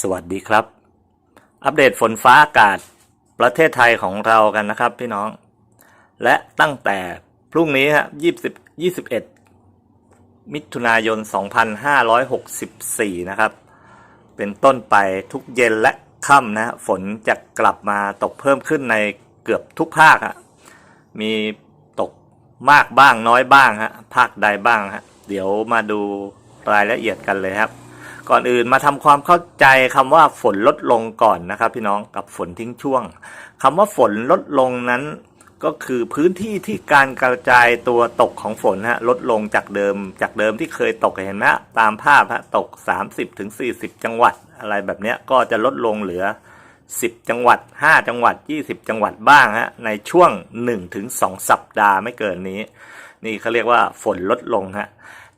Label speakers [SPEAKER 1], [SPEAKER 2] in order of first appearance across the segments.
[SPEAKER 1] สวัสดีครับ อัปเดตฝนฟ้าอากาศประเทศไทยของเรากันนะครับพี่น้อง และตั้งแต่พรุ่งนี้ฮะ20 21มิถุนายน 2564 นะครับ เป็นต้นไปทุกเย็นและค่ำนะฮะฝนจะกลับมาตกเพิ่มขึ้นในเกือบทุกภาคฮะมีตกมากบ้างน้อยบ้างฮะภาคใดบ้างฮะเดี๋ยวมาดูรายละเอียดกันเลยครับ ก่อนอื่นมาทำความเข้าใจคำว่าฝนลดลงก่อนนะครับ พี่น้องกับฝนทิ้งช่วงคำว่าฝนลดลงนั้น ก็คือพื้นที่ที่การกระจายตัวตกของฝนฮะลดลงจากเดิมจากเดิมที่เคยตกเห็นไหมฮะตามภาพฮะตก 30-40ถึง40 จังหวัดอะไรแบบนี้ก็จะลดลงเหลือ 10 จังหวัด 5 จังหวัด 20 จังหวัดบ้างฮะในช่วง 1-2 สัปดาห์ไม่เกินนี้ นี่เขาเรียกว่าฝนลดลงฮะ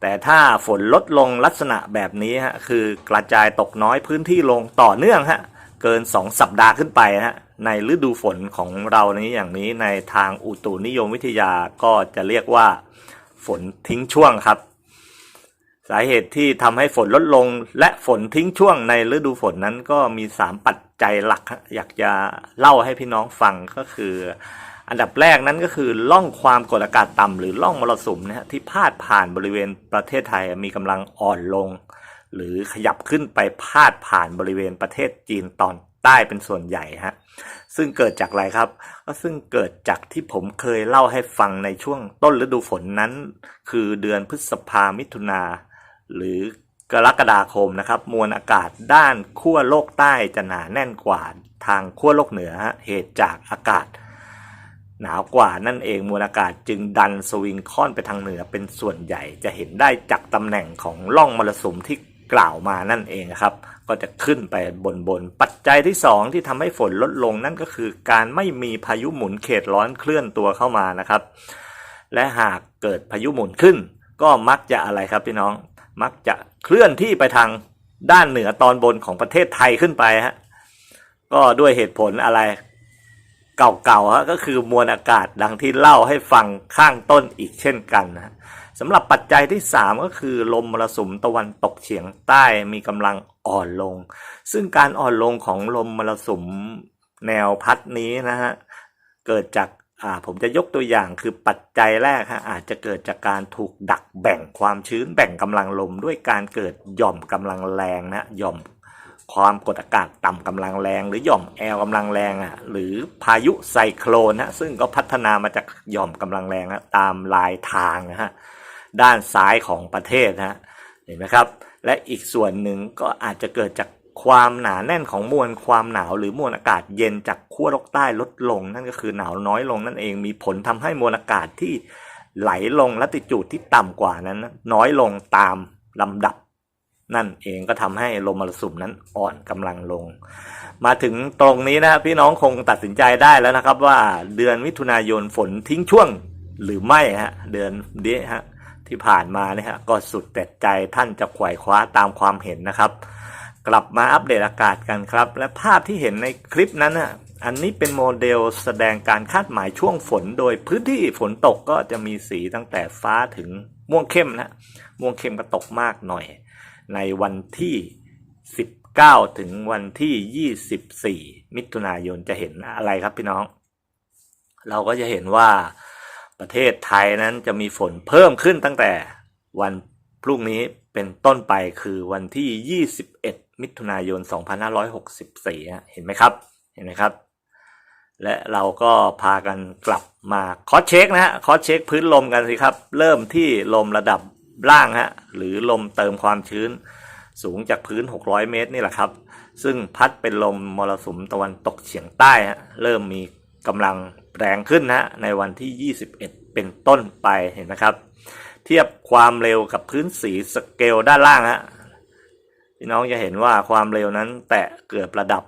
[SPEAKER 1] แต่ถ้าฝนลดลงลักษณะแบบนี้ฮะคือกระจายตกน้อยพื้นที่ลงต่อเนื่องฮะเกิน 2 สัปดาห์ขึ้นไปฮะในฤดูฝนของเรานี้อย่างนี้ในทางอุตุนิยมวิทยาก็จะเรียกว่า ฝนทิ้งช่วงครับ สาเหตุที่ทำให้ฝนลดลงและฝนทิ้งช่วงในฤดูฝนนั้นก็มี 3 ปัจจัยหลัก อยากจะเล่าให้พี่น้องฟังก็คือ อันดับแรกนั้นก็คือล่องความกดอากาศต่ำหรือล่องมรสุมนะฮะที่พาดผ่านบริเวณประเทศไทยมีกำลังอ่อนลง หรือขยับขึ้นไปพาดผ่านบริเวณประเทศจีนตอนใต้เป็นส่วนใหญ่ฮะซึ่งเกิดจากอะไรครับก็ซึ่งเกิดจากที่ผมเคยเล่าให้ฟังในช่วงต้นฤดูฝนนั้น คือเดือนพฤษภามิถุนาหรือกรกฎาคมนะครับมวลอากาศด้านขั้วโลกใต้จะหนาแน่นกว่าทางขั้วโลกเหนือฮะเหตุจากอากาศ หนาวกว่านั่นเองมวลอากาศจึงดันสวิงค่อนไปทางเหนือเป็นส่วนใหญ่จะเห็นได้จากตำแหน่งของร่องมรสุมที่กล่าวมานั่นเองครับ ก็จะขึ้นไปบนบน ปัจจัยที่ 2 ที่ทำให้ฝนลดลงนั่นก็คือ การไม่มีพายุหมุนเขตร้อนเคลื่อนตัวเข้ามานะครับ และหากเกิดพายุหมุนขึ้น ก็มักจะอะไรครับพี่น้อง มักจะเคลื่อนที่ไปทางด้านเหนือตอนบนของประเทศไทยขึ้นไปฮะก็ด้วยเหตุผลอะไร เก่าๆฮะก็คือมวลอากาศดังที่เล่าให้ฟังข้างต้นอีกเช่นกันนะสำหรับปัจจัยที่ 3 ก็คือลมมรสุมตะวันตกเฉียงใต้มีกำลังอ่อนลง ซึ่งการอ่อนลงของลมมรสุมแนวพัดนี้นะฮะเกิดจากอ่าผมจะยกตัวอย่างคือปัจจัยแรกฮะอาจจะเกิดจากการถูกดักแบ่งความชื้นแบ่งกำลังลมด้วยการเกิดหย่อมกำลังแรงนะหย่อม ความกดอากาศต่ำกำลังแรง หรือหย่อมแอลกำลังแรงอะหรือพายุไซโคลนฮะซึ่งก็พัฒนามาจากหย่อมกำลังแรงฮะตามลายทางนะฮะด้านซ้ายของประเทศฮะเห็นไหมครับ และอีกส่วนหนึ่งก็อาจจะเกิดจากความหนาแน่นของมวลความหนาวหรือมวลอากาศเย็นจากขั้วโลกใต้ลดลง นั่นก็คือหนาวน้อยลงนั่นเองมีผลทำให้มวลอากาศที่ไหลลงแลัติจูดที่ต่ำกว่านั้น น้อยลงตามลำดับ นั่นเองก็ทำให้ลมมรสุมนั้นอ่อนกำลังลง มาถึงตรงนี้นะพี่น้องคงตัดสินใจได้แล้วนะครับ ว่าเดือนมิถุนายนฝนทิ้งช่วงหรือไม่ฮะเดือนนี้ฮะที่ผ่านมาเนี่ยฮะก็สุดแต่ใจท่านจะขว่คว้าตามความเห็นนะครับ กลับมาอัปเดตอากาศกันครับ และภาพที่เห็นในคลิปนั้นน่ะอันนี้เป็นโมเดลแสดงการคาดหมายช่วงฝน โดยพื้นที่ฝนตกก็จะมีสีตั้งแต่ฟ้าถึงม่วงเข้มนะม่วงเข้มก็ตกมากหน่อย ในวันที่ 19 ถึงวันที่ 24 มิถุนายนจะเห็นอะไรครับพี่น้อง เราก็จะเห็นว่าประเทศไทยนั้นจะมีฝนเพิ่มขึ้นตั้งแต่วันพรุ่งนี้เป็นต้นไปคือวันที่ 21 มิถุนายน 2564 เห็นไหมครับ เห็นไหมครับ และเราก็พากันกลับมาคอสเช็คนะฮะคอสเช็คพื้นลมกันสิครับ เริ่มที่ลมระดับ ล่างฮะหรือลมเติมความชื้น สูงจากพื้น 600 เมตรนี่แหละครับ ซึ่งพัดเป็นลมมรสุมตะวันตกเฉียงใต้ฮะเริ่มมีกำลังแรงขึ้นนะในวันที่ 21 เป็นต้นไปเห็นไหมครับ เทียบความเร็วกับพื้นสีสเกลด้านล่างฮะพี่น้องจะเห็นว่าความเร็วนั้นแตะเกือบระดับ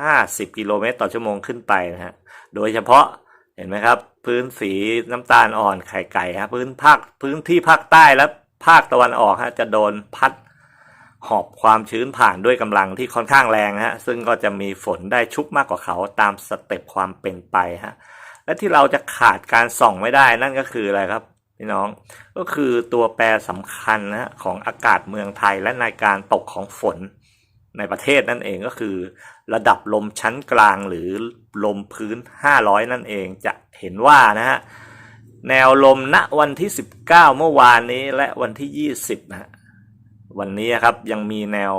[SPEAKER 1] 50 กิโลเมตรต่อชั่วโมงขึ้นไปนะฮะโดยเฉพาะเห็นไหมครับ พื้นสีน้ำตาลอ่อนไข่ไก่ฮะพื้นภาคพื้นที่ภาคใต้และ ภาคตะวันออกฮะจะโดนพัดหอบความชื้นผ่านด้วยกำลังที่ค่อนข้างแรงฮะซึ่งก็จะมีฝนได้ชุกมากกว่าเขาตามสเต็ปความเป็นไปฮะและที่เราจะขาดการส่องไม่ได้นั่นก็คืออะไรครับพี่น้องก็คือตัวแปรสำคัญนะฮะของอากาศเมืองไทยและในการตกของฝนในประเทศนั่นเองก็คือ ระดับลมชั้นกลางหรือลมพื้น 500 นั่นเองจะเห็นว่านะฮะ แนวลมณวันที่ 19 เมื่อวานนี้และวันที่ 20นะฮะวันนี้ครับยังมีแนว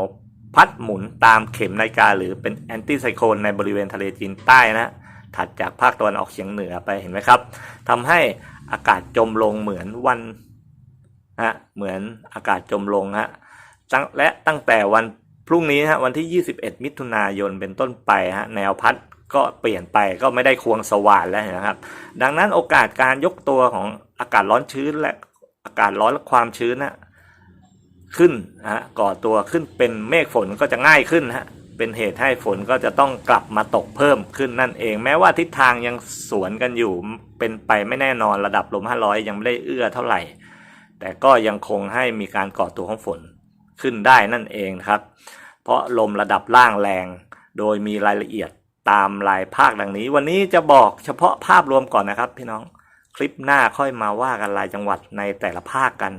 [SPEAKER 1] พัดหมุนตามเข็มนาฬิกาหรือเป็นแอนตี้ไซโคลนในบริเวณทะเลจีนใต้นะ ถัดจากภาคตะวันออกเฉียงเหนือไปเห็นไหมครับทำให้อากาศจมลงเหมือนวันฮะเหมือนอากาศจมลงฮะและตั้งแต่วันพรุ่งนี้ฮะวันที่ 21 มิถุนายนเป็นต้นไปฮะแนวพัด ก็เปลี่ยนไปก็ไม่ได้ควงสว่านแล้วนะครับ ดังนั้นโอกาสการยกตัวของอากาศร้อนชื้นและอากาศร้อนและความชื้นนะขึ้นนะฮะก่อตัวขึ้นเป็นเมฆฝนก็จะง่ายขึ้นฮะเป็นเหตุให้ฝนก็จะต้องกลับมาตกเพิ่มขึ้นนั่นเอง แม้ว่าทิศทางยังสวนกันอยู่เป็นไปไม่แน่นอนระดับลม 500 ยังไม่ได้เอื้อเท่าไหร่ แต่ก็ยังคงให้มีการก่อตัวของฝนขึ้นได้นั่นเองครับ เพราะลมระดับล่างแรง โดยมีรายละเอียด ตามรายภาคดังนี้ วันนี้จะบอกเฉพาะภาพรวมก่อนนะครับ พี่น้องคลิปหน้าค่อยมาว่ากันรายจังหวัดในแต่ละภาคกัน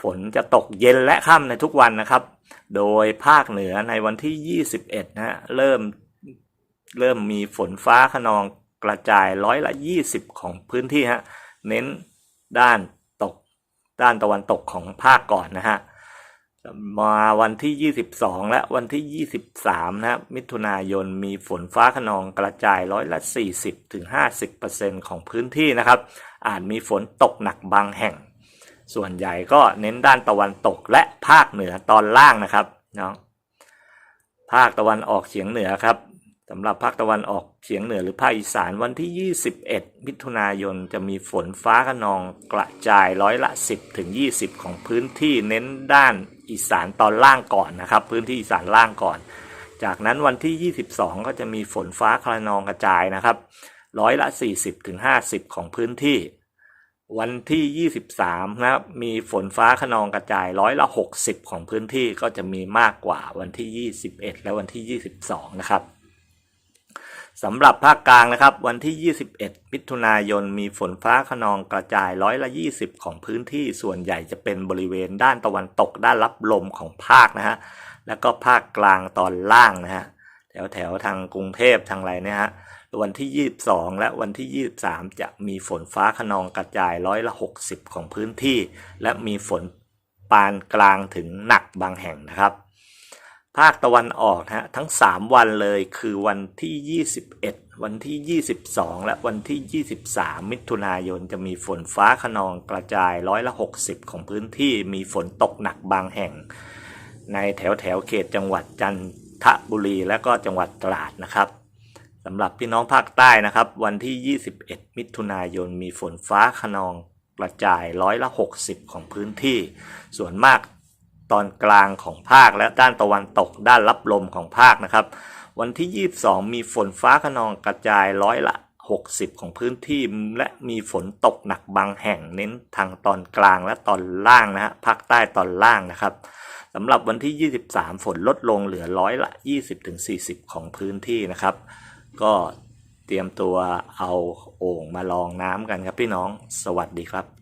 [SPEAKER 1] ฝนจะตกเย็นและค่ำในทุกวันนะครับ โดยภาคเหนือในวันที่ 21 นะฮะเริ่มเริ่มมีฝนฟ้าขนองกระจายร้อยละ 20 ของพื้นที่ฮะเน้นด้านตกด้านตะวันตกของภาคก่อนนะฮะ มาวันที่ 22 และวันที่ 23 นะครับมิถุนายนมีฝนฟ้าขนองกระจายร้อยละ 40ถึง50%ของพื้นที่นะครับ อาจมีฝนตกหนักบางแห่ง ส่วนใหญ่ก็เน้นด้านตะวันตกและภาคเหนือตอนล่างนะครับเนาะภาคตะวันออกเฉียงเหนือครับ สำหรับภาคตะวันออกเฉียงเหนือหรือภาคอีสานวันที่ 21 มิถุนายนจะมีฝนฟ้าขนองกระจายร้อยละ 10ถึง20 ของพื้นที่เน้นด้านอีสานตอนล่างก่อนนะครับ พื้นที่อีสานล่างก่อน จากนั้นวันที่ 22 ก็จะมีฝนฟ้าขนองกระจายนะครับร้อยละ 40ถึง50 ของพื้นที่ วันที่ 23 นะครับมีฝนฟ้าขนองกระจายร้อยละ 60 ของพื้นที่ก็จะมีมากกว่าวันที่ 21 และวันที่ 22 นะครับ สำหรับภาคกลางนะครับ วันที่ 21 มิถุนายนมีฝนฟ้าขนองกระจายร้อยละ 20 ของพื้นที่ส่วนใหญ่จะเป็นบริเวณด้านตะวันตกด้านรับลมของภาคนะฮะแล้วก็ภาคกลางตอนล่างนะฮะแถวแถวทางกรุงเทพทางไรเนี่ยฮะวันที่ 22 และวันที่ 23 จะมีฝนฟ้าขนองกระจายร้อยละ 60 ของพื้นที่ และมีฝนปานกลางถึงหนักบางแห่งนะครับ ภาคตะวันออกนะฮะทั้ง 3 วันเลยคือวันที่ 21 วันที่ 22 และวันที่ 23 มิถุนายนจะมีฝนฟ้าขนองกระจายร้อยละ 60 ของพื้นที่มีฝนตกหนักบางแห่ง ในแถวแถวเขตจังหวัดจันทบุรีและก็จังหวัดตราดนะครับสำหรับพี่น้องภาคใต้นะครับ วันที่ 21 มิถุนายนมีฝนฟ้าขนองกระจายร้อยละ 60 ของพื้นที่ ส่วนมาก ตอนกลางของภาคและด้านตะวันตกด้านรับลมของภาคนะครับ วันที่ 22 มีฝนฟ้าขนองกระจายร้อยละ 60 ของพื้นที่และมีฝนตกหนักบางแห่งเน้นทางตอนกลางและตอนล่างนะฮะภาคใต้ตอนล่างนะครับสำหรับวันที่ 23 ฝนลดลงเหลือร้อยละ 20-40 ของพื้นที่นะครับ ก็เตรียมตัวเอาโอ่งมาลองน้ำกันครับพี่น้อง สวัสดีครับ